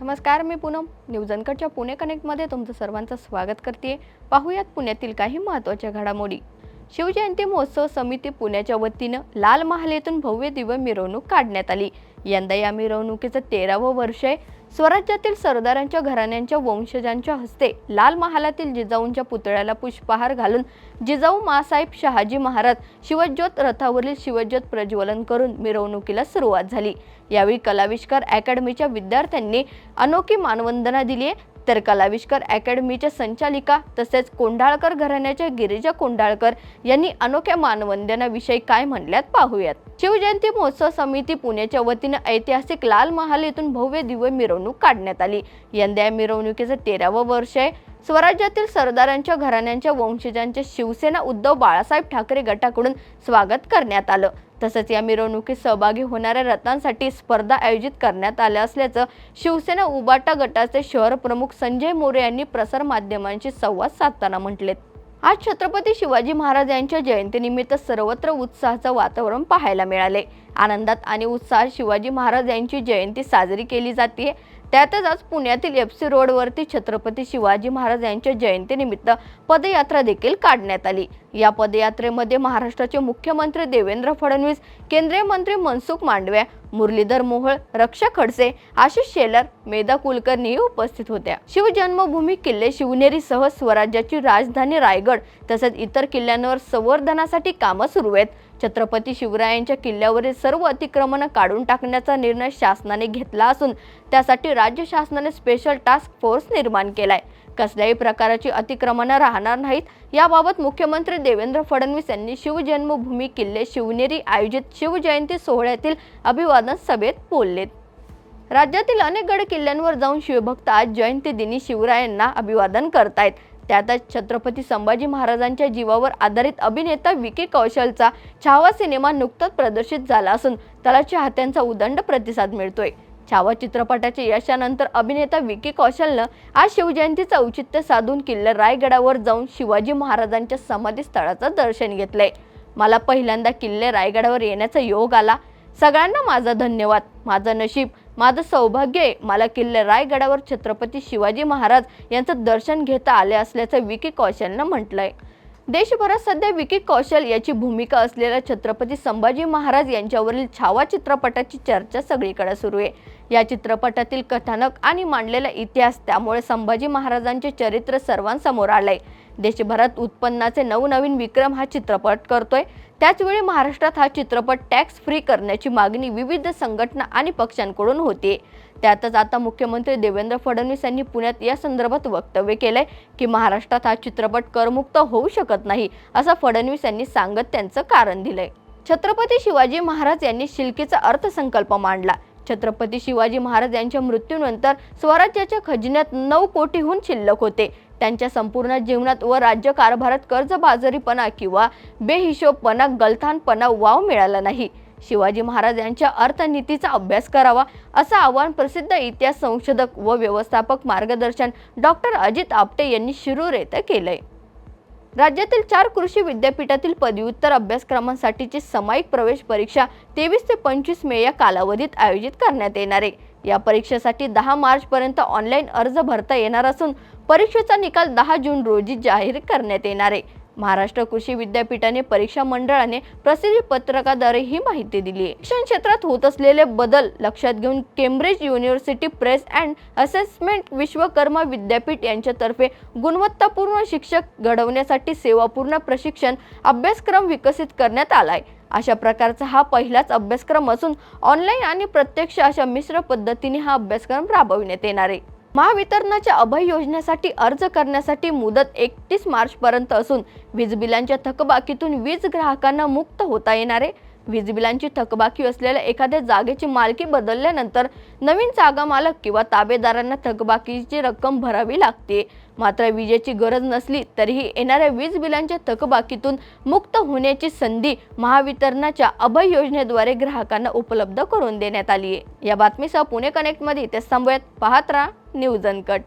नमस्कार मी पूनम. न्यूज अनकटच्या पुणे कनेक्टमध्ये तुमचं सर्वांचं स्वागत करते पाहूयात पुण्यातील काही महत्त्वाच्या घडामोडी. शिवजयंती महोत्सव समिती पुण्याच्या वतीनं लाल महाल येथून भव्य दिव्य मिरवणूक काढण्यात आली. यंदा या मिरवणुकीचं तेरावं वर्ष आहे. स्वराज्यातील सरदारांच्या घराण्यांच्या वंशजांच्या हस्ते लाल महालातील जिजाऊंच्या पुतळ्याला पुष्पहार घालून जिजाऊ मासाहेब शहाजी महाराज शिवज्योत रथावरील शिवज्योत प्रज्वलन करून मिरवणुकीला सुरुवात झाली. यावेळी कलाविष्कार अकॅडमीच्या विद्यार्थ्यांनी अनोखी मानवंदना दिली आहे. तर कलाविष्कार अकॅडमीच्या संचालिका तसेच कोंढाळकर घराण्याच्या गिरिजा कोंढाळकर यांनी अनोख्या मानवंदनाविषयी काय म्हणल्यात पाहूयात. शिवजयंती महोत्सव समिती पुण्याच्या वतीनं ऐतिहासिक लाल महाल येथून भव्य दिव्य मिरवणूक काढण्यात आली. यंदा या मिरवणुकीचं तेरावं वर्ष आहे. स्वराज्यातील सरदारांच्या घराण्यांच्या वंशजांच्या शिवसेना उद्धव बाळासाहेब ठाकरे गटाकडून स्वागत करण्यात आलं. तसंच या मिरवणुकीत सहभागी होणाऱ्या रथांसाठी स्पर्धा आयोजित करण्यात आल्या असल्याचं शिवसेना उबाटा गटाचे शहर प्रमुख संजय मोरे यांनी प्रसार माध्यमांशी संवाद साधताना म्हटलेत आज छत्रपती शिवाजी महाराज यांच्या जयंतीनिमित्त सर्वत्र उत्साहाचं वातावरण पाहायला मिळाले. आनंदात आणि उत्साहात शिवाजी महाराज यांची जयंती साजरी केली जाते. त्यातच आज पुण्यातील एफ सी रोडवरती छत्रपती शिवाजी महाराज यांच्या जयंतीनिमित्त पदयात्रा देखील काढण्यात आली. या पदयात्रेमध्ये महाराष्ट्राचे मुख्यमंत्री देवेंद्र फडणवीस केंद्रीय मंत्री मनसुख मांडव्या मुरलीधर मोहोळ रक्षा खडसे आशिष शेलर मेधा कुलकर्णी उपस्थित होत्या. शिवजन्मभूमी किल्ले शिवनेरीसह स्वराज्याची राजधानी रायगड तसेच इतर किल्ल्यांवर संवर्धनासाठी कामं सुरू आहेत. छत्रपती शिवरायांच्या किल्ल्यावरील सर्व अतिक्रमणं काढून टाकण्याचा निर्णय शासनाने घेतला असून त्यासाठी राज्य शासनाने स्पेशल टास्क फोर्स निर्माण केलाय. कसल्याही प्रकारची अतिक्रमणं राहणार नाहीत. याबाबत मुख्यमंत्री देवेंद्र फडणवीस यांनी शिवजन्मभूमी किल्ले शिवनेरी आयोजित शिवजयंती सोहळ्यातील अभिवादन सभेत बोललेत राज्यातील अनेक गड किल्ल्यांवर जाऊन शिवभक्त आज जयंती दिनी शिवरायांना अभिवादन करतायत. त्यातच छत्रपती संभाजी महाराजांच्या जीवावर आधारित अभिनेता विकी कौशलचा छावा सिनेमा नुकताच प्रदर्शित झाला असून त्याला चाहत्यांचा उदंड प्रतिसाद मिळतोय. छावा चित्रपटाच्या यशानंतर अभिनेता विकी कौशलनं आज शिवजयंतीचं औचित्य साधून किल्ला रायगडावर जाऊन शिवाजी महाराजांच्या समाधी स्थळाचं दर्शन घेतलंय. मला पहिल्यांदा किल्ले रायगडावर येण्याचा योग आला. सगळ्यांना माझा धन्यवाद. माझं नशीब माझं सौभाग्य आहे. मला किल्ले रायगडावर छत्रपती शिवाजी महाराज यांचं दर्शन घेता आले असल्याचं विकी कौशलनं म्हटलंय. देशभरात सध्या विकी कौशल याची भूमिका असलेल्या छत्रपती संभाजी महाराज यांच्यावरील छावा चित्रपटाची चर्चा सगळीकडे सुरू आहे. या चित्रपटातील कथानक आणि मांडलेला इतिहास त्यामुळे संभाजी महाराजांचे चरित्र सर्वांसमोर आलंय. देशभरात उत्पन्नाचे नवनवीन विक्रम हा चित्रपट करतोय. त्याचवेळी महाराष्ट्रात हा चित्रपट टॅक्स फ्री करण्याची मागणी विविध संघटना आणि पक्षांकडून होते त्यातच आता मुख्यमंत्री देवेंद्र फडणवीस यांनी पुण्यात या संदर्भात वक्तव्य केलंय की महाराष्ट्रात हा चित्रपट करमुक्त होऊ शकत नाही असं फडणवीस यांनी सांगत त्यांचं कारण दिलंय. छत्रपती शिवाजी महाराज यांनी शिल्कीचा अर्थसंकल्प मांडला. छत्रपती शिवाजी महाराज यांच्या मृत्यूनंतर स्वराज्याच्या खजिन्यात नऊ कोटीहून शिल्लक होते. त्यांच्या संपूर्ण जीवनात व राज्य कारभारात कर्जबाजारीपणा किंवा बेहिशोबपणा गलथानपणा वाव मिळाला नाही. शिवाजी महाराज यांच्या अर्थनीतीचा अभ्यास करावा असं आवाहन प्रसिद्ध इतिहास संशोधक व व्यवस्थापक मार्गदर्शन डॉक्टर अजित आपटे यांनी शिरूर येथे केलंय. राज्यातील चार कृषी विद्यापीठातील पदव्युत्तर अभ्यासक्रमांसाठीची सामायिक प्रवेश परीक्षा तेवीस ते पंचवीस मे या कालावधीत आयोजित करण्यात येणार आहे. या परीक्षेसाठी दहा मार्चपर्यंत ऑनलाईन अर्ज भरता येणार असून परीक्षेचा निकाल दहा जून रोजी जाहीर करण्यात येणार आहे. महाराष्ट्र कृषी विद्यापीठाने परीक्षा मंडळाने प्रसिद्धी पत्रकाद्वारे ही माहिती दिली. आहे शिक्षण क्षेत्रात होत असलेले बदल लक्षात घेऊन Cambridge University Press and Assessment Vishwakarma Vidyapeeth यांच्यातर्फे गुणवत्तापूर्ण शिक्षक घडवण्यासाठी सेवापूर्ण प्रशिक्षण अभ्यासक्रम विकसित करण्यात आलाय. अशा प्रकारचा हा पहिलाच अभ्यासक्रम असून ऑनलाईन आणि प्रत्यक्ष अशा मिश्र पद्धतीने हा अभ्यासक्रम राबविण्यात येणार आहे. महावितरणाच्या अभय योजनेसाठी अर्ज करण्यासाठी मुदत एकतीस मार्च पर्यंत असून वीज बिलांच्या थकबाकीतून वीज ग्राहकांना मुक्त होता येणार आहे. वीज बिलांची थकबाकी असलेल्या एखाद्या जागेची मालकी बदलल्यानंतर नवीन जागा मालक किंवा ताबेदारांना थकबाकीची रक्कम भरावी लागते. मात्र विजेची गरज नसली तरीही येणाऱ्या वीज बिलांच्या थकबाकीतून मुक्त होण्याची संधी महावितरणाच्या अभय योजनेद्वारे ग्राहकांना उपलब्ध करून देण्यात आली आहे या बातमीसह पुणे कनेक्टमध्ये ते थांबूयात. पाहत राहा न्यूज अनकट.